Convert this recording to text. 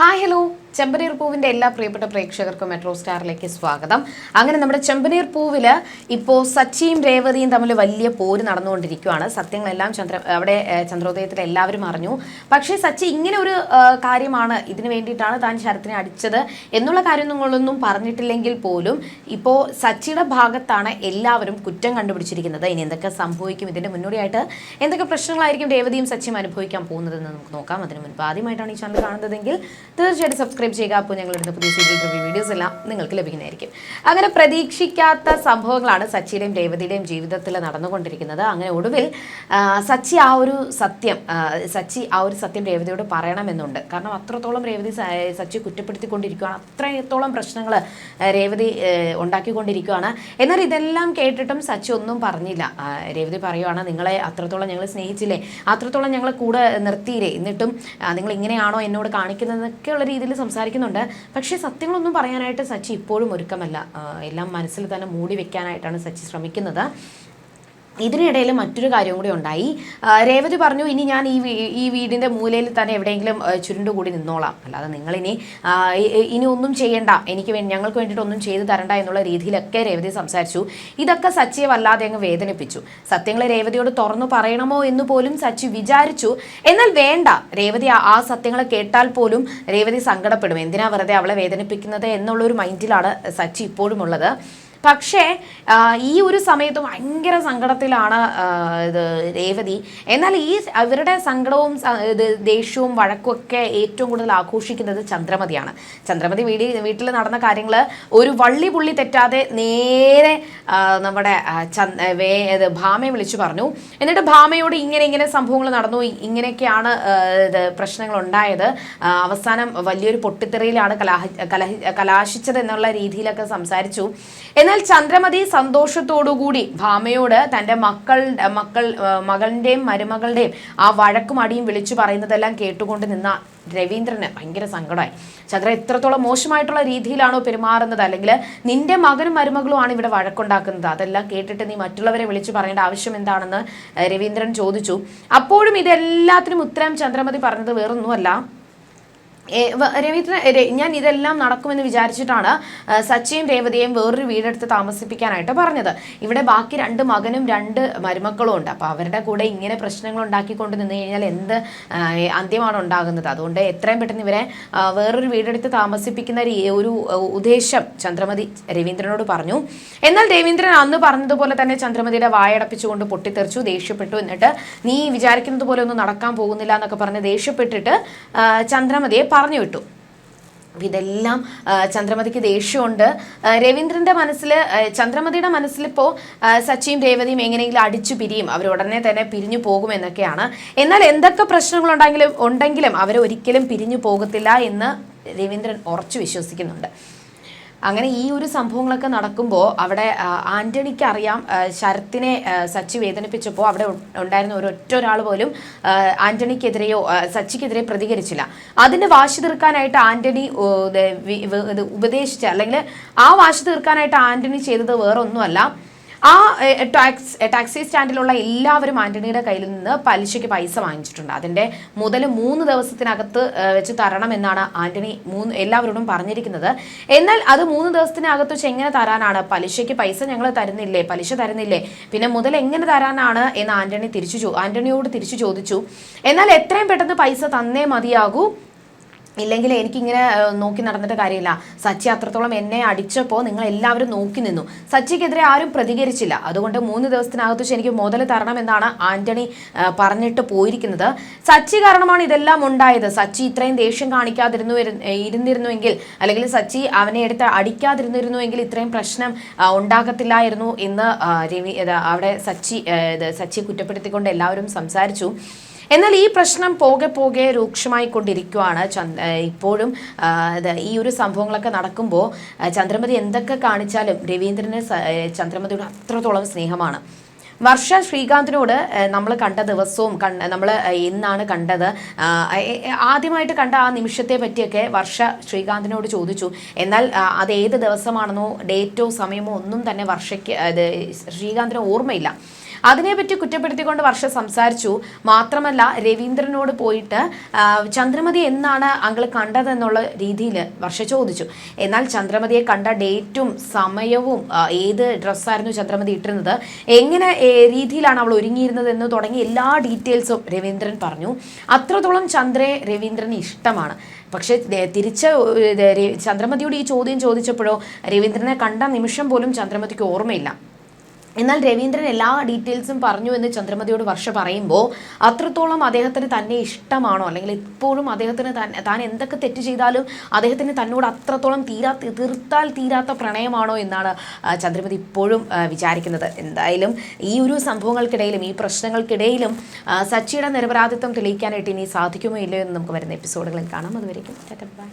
Hi hello ചെമ്പനീർ പൂവിന്റെ എല്ലാ പ്രിയപ്പെട്ട പ്രേക്ഷകർക്കും മെട്രോ സ്റ്റാറിലേക്ക് സ്വാഗതം. അങ്ങനെ നമ്മുടെ ചെമ്പനീർ പൂവിൽ ഇപ്പോൾ സച്ചിയും രേവതിയും തമ്മിൽ വലിയ പോര് നടന്നുകൊണ്ടിരിക്കുകയാണ് സത്യങ്ങളെല്ലാം ചന്ദ്ര അവിടെ ചന്ദ്രോദയത്തിൽ എല്ലാവരും അറിഞ്ഞു. പക്ഷേ സച്ചി ഇങ്ങനെ ഒരു കാര്യമാണ് ഇതിനു വേണ്ടിയിട്ടാണ് താൻ ശരത്തിനെ അടിച്ചത് എന്നുള്ള കാര്യങ്ങളൊന്നും പറഞ്ഞിട്ടില്ലെങ്കിൽ പോലും ഇപ്പോൾ സച്ചിയുടെ ഭാഗത്താണ് എല്ലാവരും കുറ്റം കണ്ടുപിടിച്ചിരിക്കുന്നത്. ഇനി എന്തൊക്കെ സംഭവിക്കും ഇതിന്റെ മുന്നോടിയായിട്ട് എന്തൊക്കെ പ്രശ്നങ്ങളായിരിക്കും രേവതിയും സച്ചിയും അനുഭവിക്കാൻ പോകുന്നതെന്ന് നമുക്ക് നോക്കാം. അതിനു മുൻപ് ആദ്യമായിട്ടാണ് ഈ ചാനൽ കാണുന്നതെങ്കിൽ തീർച്ചയായിട്ടും സബ്സ്ക്രൈബ് ചെയ്യുക. അപ്പോൾ ഞങ്ങളുടെ പുതിയ സീരിയൽ റിവ്യൂ വീഡിയോസ് എല്ലാം നിങ്ങൾക്ക് ലഭിക്കുന്നതായിരിക്കും. അങ്ങനെ പ്രതീക്ഷിക്കാത്ത സംഭവങ്ങളാണ് സച്ചിയുടെയും രേവതിയുടെയും ജീവിതത്തിൽ നടന്നുകൊണ്ടിരിക്കുന്നത്. അങ്ങനെ ഒടുവിൽ സച്ചി ആ ഒരു സത്യം സച്ചി ആ ഒരു സത്യം രേവതിയോട് പറയണമെന്നുണ്ട്. കാരണം അത്രത്തോളം രേവതി സച്ചി കുറ്റപ്പെടുത്തിക്കൊണ്ടിരിക്കുകയാണ്. അത്രത്തോളം പ്രശ്നങ്ങൾ രേവതി ഉണ്ടാക്കിക്കൊണ്ടിരിക്കുകയാണ്. എന്നാൽ ഇതെല്ലാം കേട്ടിട്ടും സച്ചി ഒന്നും പറഞ്ഞില്ല. രേവതി പറയുവാണ് നിങ്ങളെ അത്രത്തോളം ഞങ്ങൾ സ്നേഹിച്ചില്ലേ? അത്രത്തോളം ഞങ്ങളെ കൂടെ നിർത്തിയില്ലേ? എന്നിട്ടും നിങ്ങൾ ഇങ്ങനെയാണോ എന്നോട് കാണിക്കുന്നതെന്നൊക്കെയുള്ള രീതിയിൽ സംസാരിക്കുന്നുണ്ട്. പക്ഷേ സത്യങ്ങളൊന്നും പറയാനായിട്ട് സച്ചി ഇപ്പോഴും ഒരുക്കമല്ല. എല്ലാം മനസ്സിൽ തന്നെ മൂടി വെക്കാനായിട്ടാണ് സച്ചി ശ്രമിക്കുന്നത്. ഇതിനിടയിൽ മറ്റൊരു കാര്യം കൂടി ഉണ്ടായി. രേവതി പറഞ്ഞു ഇനി ഞാൻ ഈ ഈ വീടിന്റെ മൂലയിൽ തന്നെ എവിടെയെങ്കിലും ചുരുണ്ട് ചുരുണ്ടുകൂടി നിന്നോളാം. അല്ലാതെ നിങ്ങളിനി ഇനി ഒന്നും ചെയ്യണ്ട. എനിക്ക് വേണ്ടി ഞങ്ങൾക്ക് വേണ്ടിയിട്ട് ഒന്നും ചെയ്തു തരണ്ട എന്നുള്ള രീതിയിലൊക്കെ രേവതി സംസാരിച്ചു. ഇതൊക്കെ സച്ചിയെ വല്ലാതെ അങ്ങ് വേദനിപ്പിച്ചു. സത്യങ്ങളെ രേവതിയോട് തുറന്നു പറയണമോ എന്ന് പോലും സച്ചി വിചാരിച്ചു. എന്നാൽ വേണ്ട. രേവതി ആ- സത്യങ്ങളെ കേട്ടാൽ പോലും രേവതി സങ്കടപ്പെടും. എന്തിനാ വെറുതെ അവളെ വേദനിപ്പിക്കുന്നത് എന്നുള്ളൊരു മൈൻഡിലാണ് സച്ചി ഇപ്പോഴും ഉള്ളത് പക്ഷേ ഈ ഒരു സമയത്ത് ഭയങ്കര സങ്കടത്തിലാണ് ഇത് രേവതി. എന്നാൽ ഈ അവരുടെ സങ്കടവും ഇത് ദേഷ്യവും വഴക്കും ഒക്കെ ഏറ്റവും കൂടുതൽ ആഘോഷിക്കുന്നത് ചന്ദ്രമതിയാണ്. ചന്ദ്രമതി വീടി വീട്ടിൽ നടന്ന കാര്യങ്ങൾ ഒരു വള്ളി പുള്ളി തെറ്റാതെ നേരെ നമ്മുടെ വേ ഭാമയെ വിളിച്ചു പറഞ്ഞു. എന്നിട്ട് ഭാമയോട് ഇങ്ങനെ ഇങ്ങനെ സംഭവങ്ങൾ നടന്നു. ഇങ്ങനെയൊക്കെയാണ് പ്രശ്നങ്ങൾ ഉണ്ടായത് അവസാനം വലിയൊരു പൊട്ടിത്തെറിയിലാണ് കലാഹ കലഹി കലാശിച്ചത് എന്നുള്ള രീതിയിലൊക്കെ സംസാരിച്ചു. എന്നാൽ ചന്ദ്രമതി സന്തോഷത്തോടുകൂടി ഭാമയോട് തന്റെ മക്കൾ മക്കൾ മകളുടെയും മരുമകളുടെയും ആ വഴക്കും അടിയും വിളിച്ചു പറയുന്നതെല്ലാം കേട്ടുകൊണ്ട് നിന്ന രവീന്ദ്രന് ഭയങ്കര സങ്കടമായി. ചന്ദ്ര എത്രത്തോളം മോശമായിട്ടുള്ള രീതിയിലാണോ പെരുമാറുന്നത്? അല്ലെങ്കിൽ നിന്റെ മകനും മരുമകളും ആണ് ഇവിടെ വഴക്കുണ്ടാക്കുന്നത്. അതെല്ലാം കേട്ടിട്ട് നീ മറ്റുള്ളവരെ വിളിച്ചു പറയേണ്ട ആവശ്യം എന്താണെന്ന് രവീന്ദ്രൻ ചോദിച്ചു. അപ്പോഴും ഇതെല്ലാത്തിനും ഉത്തരം ചന്ദ്രമതി പറഞ്ഞത് വേറൊന്നുമല്ല. വ- ഞാൻ ഇതെല്ലാം നടക്കുമെന്ന് വിചാരിച്ചിട്ടാണ് സച്ചിയും രേവതിയെയും വേറൊരു വീടെടുത്ത് താമസിപ്പിക്കാനായിട്ട് പറഞ്ഞത്. ഇവിടെ ബാക്കി രണ്ട് മകനും രണ്ട് മരുമക്കളും ഉണ്ട്. അപ്പോൾ അവരുടെ കൂടെ ഇങ്ങനെ പ്രശ്നങ്ങൾ ഉണ്ടാക്കിക്കൊണ്ട് നിന്ന് കഴിഞ്ഞാൽ എന്ത് അന്ത്യമാണ് ഉണ്ടാകുന്നത്. അതുകൊണ്ട് എത്രയും പെട്ടെന്ന് ഇവരെ വേറൊരു വീടെടുത്ത് താമസിപ്പിക്കുന്ന ഒരു ഉദ്ദേശം ചന്ദ്രമതി രവീന്ദ്രനോട് പറഞ്ഞു. എന്നാൽ രവീന്ദ്രൻ അന്ന് പറഞ്ഞതുപോലെ തന്നെ ചന്ദ്രമതിയുടെ വായടപ്പിച്ചുകൊണ്ട് പൊട്ടിത്തെറിച്ചു ദേഷ്യപ്പെട്ടു. എന്നിട്ട് നീ വിചാരിക്കുന്നത് പോലെ ഒന്നും നടക്കാൻ പോകുന്നില്ല എന്നൊക്കെ പറഞ്ഞ് ദേഷ്യപ്പെട്ടിട്ട് ചന്ദ്രമതിയെ പറഞ്ഞു വിട്ടു. അപ്പം ഇതെല്ലാം ചന്ദ്രമതിക്ക് ദേഷ്യമുണ്ട്. രവീന്ദ്രന്റെ മനസ്സിൽ ചന്ദ്രമതിയുടെ മനസ്സിലിപ്പോൾ സച്ചിയും രേവതിയും എങ്ങനെയെങ്കിലും അടിച്ചു പിരിയും അവർ ഉടനെ തന്നെ പിരിഞ്ഞു പോകുമെന്നൊക്കെയാണ്. എന്നാൽ എന്തൊക്കെ പ്രശ്നങ്ങളുണ്ടെങ്കിലും ഉണ്ടെങ്കിലും അവർ ഒരിക്കലും പിരിഞ്ഞു പോകത്തില്ല എന്ന് രവീന്ദ്രൻ ഉറച്ചു വിശ്വസിക്കുന്നുണ്ട്. അങ്ങനെ ഈ ഒരു സംഭവങ്ങളൊക്കെ നടക്കുമ്പോൾ അവിടെ ആന്റണിക്ക് അറിയാം ശരത്തിനെ സച്ചി വേദനിപ്പിച്ചപ്പോൾ അവിടെ ഉണ്ടായിരുന്ന ഒരൊറ്റ ഒരാൾ പോലും ആന്റണിക്കെതിരെയോ സച്ചിക്കെതിരെ പ്രതികരിച്ചില്ല. അതിന് വാശി തീർക്കാനായിട്ട് ആന്റണി ഉപദേശിച്ച അല്ലെങ്കിൽ ആ വാശി തീർക്കാനായിട്ട് ആന്റണി ചെയ്തത് വേറൊന്നുമല്ല. ആ ടാക്സ് ടാക്സി സ്റ്റാൻഡിലുള്ള എല്ലാവരും ആന്റണിയുടെ കയ്യിൽ നിന്ന് പലിശയ്ക്ക് പൈസ വാങ്ങിച്ചിട്ടുണ്ട്. അതിന്റെ മുതൽ മൂന്ന് ദിവസത്തിനകത്ത് വെച്ച് തരണമെന്നാണ് ആന്റണി മൂന്ന് എല്ലാവരോടും പറഞ്ഞിരിക്കുന്നത്. എന്നാൽ അത് മൂന്ന് ദിവസത്തിനകത്ത് വെച്ച് എങ്ങനെ തരാനാണ്? പലിശയ്ക്ക് പൈസ ഞങ്ങൾ തരുന്നില്ലേ? പലിശ തരുന്നില്ലേ? പിന്നെ മുതൽ എങ്ങനെ തരാനാണ് എന്ന് ആന്റണി തിരിച്ചു ആന്റണിയോട് തിരിച്ചു ചോദിച്ചു. എന്നാൽ എത്രയും പെട്ടെന്ന് പൈസ തന്നേ മതിയാകൂ. ഇല്ലെങ്കിൽ എനിക്കിങ്ങനെ നോക്കി നടന്നിട്ട് കാര്യമില്ല. സച്ചി അത്രത്തോളം എന്നെ അടിച്ചപ്പോൾ നിങ്ങൾ എല്ലാവരും നോക്കി നിന്നു. സച്ചിക്കെതിരെ ആരും പ്രതികരിച്ചില്ല. അതുകൊണ്ട് മൂന്ന് ദിവസത്തിനകത്ത് എനിക്ക് മുതൽ തരണം എന്നാണ് ആന്റണി പറഞ്ഞിട്ട് പോയിരിക്കുന്നത്. സച്ചി കാരണമാണ് ഇതെല്ലാം ഉണ്ടായത്. സച്ചി ഇത്രയും ദേഷ്യം കാണിക്കാതിരുന്നു ഇരുന്നിരുന്നുവെങ്കിൽ അല്ലെങ്കിൽ സച്ചി അവനെ എടുത്ത് അടിക്കാതിരുന്നിരുന്നുവെങ്കിൽ ഇത്രയും പ്രശ്നം ഉണ്ടാകത്തില്ലായിരുന്നു എന്ന് രവി അവിടെ സച്ചി സച്ചി കുറ്റപ്പെടുത്തിക്കൊണ്ട് എല്ലാവരും സംസാരിച്ചു. എന്നാൽ ഈ പ്രശ്നം പോകെ പോകെ രൂക്ഷമായി കൊണ്ടിരിക്കുകയാണ് ഇപ്പോഴും ഈ ഒരു സംഭവങ്ങളൊക്കെ നടക്കുമ്പോൾ ചന്ദ്രമതി എന്തൊക്കെ കാണിച്ചാലും രവീന്ദ്രന് ചന്ദ്രമതിയുടെ അത്രത്തോളം സ്നേഹമാണ്. വർഷ ശ്രീകാന്തിനോട് നമ്മൾ കണ്ട ദിവസവും കണ്ട നമ്മൾ ഇന്നാണ് കണ്ടത്. ആദ്യമായിട്ട് കണ്ട ആ നിമിഷത്തെ പറ്റിയൊക്കെ വർഷ ശ്രീകാന്തിനോട് ചോദിച്ചു. എന്നാൽ അത് ഏത് ദിവസമാണെന്നോ ഡേറ്റോ സമയമോ ഒന്നും തന്നെ വർഷയ്ക്ക് അത് ശ്രീകാന്തിന് ഓർമ്മയില്ല. അതിനെപ്പറ്റി കുറ്റപ്പെടുത്തിക്കൊണ്ട് വർഷ സംസാരിച്ചു. മാത്രമല്ല രവീന്ദ്രനോട് പോയിട്ട് ചന്ദ്രമതി എന്നാണ് അങ്കിൾ കണ്ടതെന്നുള്ള രീതിയിൽ വർഷ ചോദിച്ചു. എന്നാൽ ചന്ദ്രമതിയെ കണ്ട ഡേറ്റും സമയവും ഏത് ഡ്രസ്സായിരുന്നു ചന്ദ്രമതി ഇട്ടിരുന്നത് എങ്ങനെ രീതിയിലാണ് അവൾ ഒരുങ്ങിയിരുന്നത് എന്ന് തുടങ്ങി എല്ലാ ഡീറ്റെയിൽസും രവീന്ദ്രൻ പറഞ്ഞു. അത്രത്തോളം ചന്ദ്രയെ രവീന്ദ്രന് ഇഷ്ടമാണ്. പക്ഷേ തിരിച്ച ചന്ദ്രമതിയോട് ഈ ചോദ്യം ചോദിച്ചപ്പോഴോ രവീന്ദ്രനെ കണ്ട നിമിഷം പോലും ചന്ദ്രമതിക്ക് ഓർമ്മയില്ല. എന്നാൽ രവീന്ദ്രൻ എല്ലാ ഡീറ്റെയിൽസും പറഞ്ഞു എന്ന് ചന്ദ്രമതിയോട് വർഷ പറയുമ്പോൾ അത്രത്തോളം അദ്ദേഹത്തിന് തന്നെ ഇഷ്ടമാണോ? അല്ലെങ്കിൽ ഇപ്പോഴും അദ്ദേഹത്തിന് താൻ എന്തൊക്കെ തെറ്റ് ചെയ്താലും അദ്ദേഹത്തിന് തന്നോട് അത്രത്തോളം തീരാ തീർത്താൽ തീരാത്ത പ്രണയമാണോ എന്നാണ് ചന്ദ്രമതി ഇപ്പോഴും വിചാരിക്കുന്നത്. എന്തായാലും ഈ ഒരു സംഭവങ്ങൾക്കിടയിലും ഈ പ്രശ്നങ്ങൾക്കിടയിലും സച്ചിയുടെ നിരപരാധിത്വം തെളിയിക്കാനായിട്ട് ഇനി സാധിക്കുമോ ഇല്ലയോ എന്ന് നമുക്ക് വരുന്ന എപ്പിസോഡുകളിൽ കാണാം. അതുവരെയും ബൈ